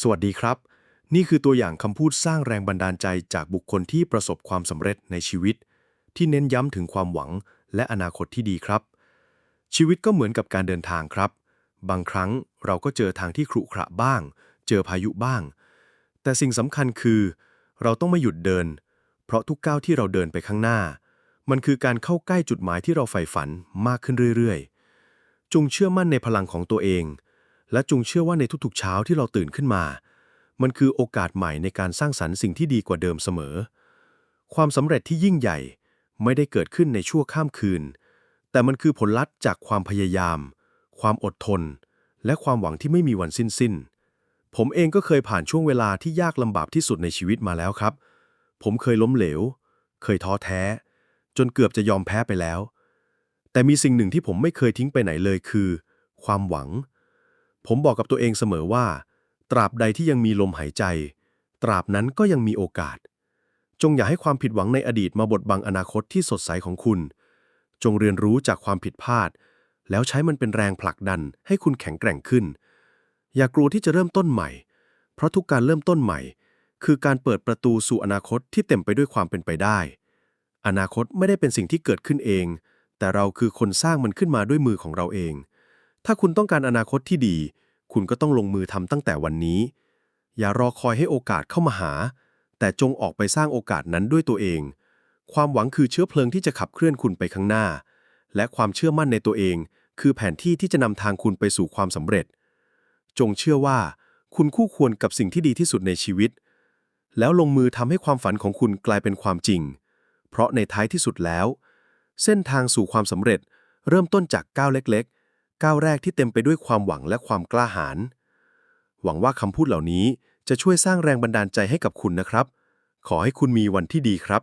สวัสดีครับ นี่คือตัวอย่างคำพูดสร้างแรงบันดาลใจจากบุคคลที่ประสบความสำเร็จในชีวิต ที่เน้นย้ำถึงความหวังและอนาคตที่ดีครับ ชีวิตก็เหมือนกับการเดินทางครับ บางครั้งเราก็เจอทางที่ขรุขระบ้าง เจอพายุบ้าง แต่สิ่งสำคัญคือ เราต้องไม่หยุดเดิน เพราะทุกก้าวที่เราเดินไปข้างหน้า มันคือการเข้าใกล้จุดหมายที่เราใฝ่ฝันมากขึ้นเรื่อยๆ จงเชื่อมั่นในพลังของตัวเอง และจงเชื่อว่าในทุกๆเช้าที่เราตื่นขึ้นมา มันคือโอกาสใหม่ในการสร้างสรรค์สิ่งที่ดีกว่าเดิมเสมอ ความสำเร็จที่ยิ่งใหญ่ไม่ได้เกิดขึ้นในชั่วข้ามคืน แต่มันคือผลลัพธ์จากความพยายาม ความอดทน และความหวังที่ไม่มีวันสิ้นสิ้น ผมเองก็เคยผ่านช่วงเวลาที่ยากลำบากที่สุดในชีวิตมาแล้วครับ ผมเคยล้มเหลว เคยท้อแท้ จนเกือบจะยอมแพ้ไปแล้ว แต่มีสิ่งหนึ่งที่ผมไม่เคยทิ้งไปไหนเลยคือ ความหวัง ผมบอกกับตัวเองเสมอว่า ตราบใดที่ยังมีลมหายใจ ตราบนั้นก็ยังมีโอกาส จงอย่าให้ความผิดหวังในอดีตมาบดบังอนาคตที่สดใสของคุณ จงเรียนรู้จากความผิดพลาด แล้วใช้มันเป็นแรงผลักดันให้คุณแข็งแกร่งขึ้น อย่ากลัวที่จะเริ่มต้นใหม่ เพราะทุกการเริ่มต้นใหม่ คือการเปิดประตูสู่อนาคตที่เต็มไปด้วยความเป็นไปได้ อนาคตไม่ได้เป็นสิ่งที่เกิดขึ้นเอง แต่เราคือคนสร้างมันขึ้นมาด้วยมือของเราเอง ถ้าคุณต้องการอนาคตที่ดี คุณก็ต้องลงมือทำตั้งแต่วันนี้ อย่ารอคอยให้โอกาสเข้ามาหา แต่จงออกไปสร้างโอกาสนั้นด้วยตัวเอง ความหวังคือเชื้อเพลิงที่จะขับเคลื่อนคุณไปข้างหน้า และความเชื่อมั่นในตัวเอง คือแผนที่ที่จะนำทางคุณไปสู่ความสำเร็จ จงเชื่อว่า คุณคู่ควรกับสิ่งที่ดีที่สุดในชีวิต แล้วลงมือทำให้ความฝันของคุณกลายเป็นความจริง เพราะในท้ายที่สุดแล้ว เส้นทางสู่ความสำเร็จเริ่มต้นจากก้าวเล็กๆ ก้าวแรกที่เต็มไปด้วยความหวังและความกล้าหาญหวังว่าคำพูดเหล่านี้จะช่วยสร้างแรงบันดาลใจให้กับคุณนะครับ ขอให้คุณมีวันที่ดีครับ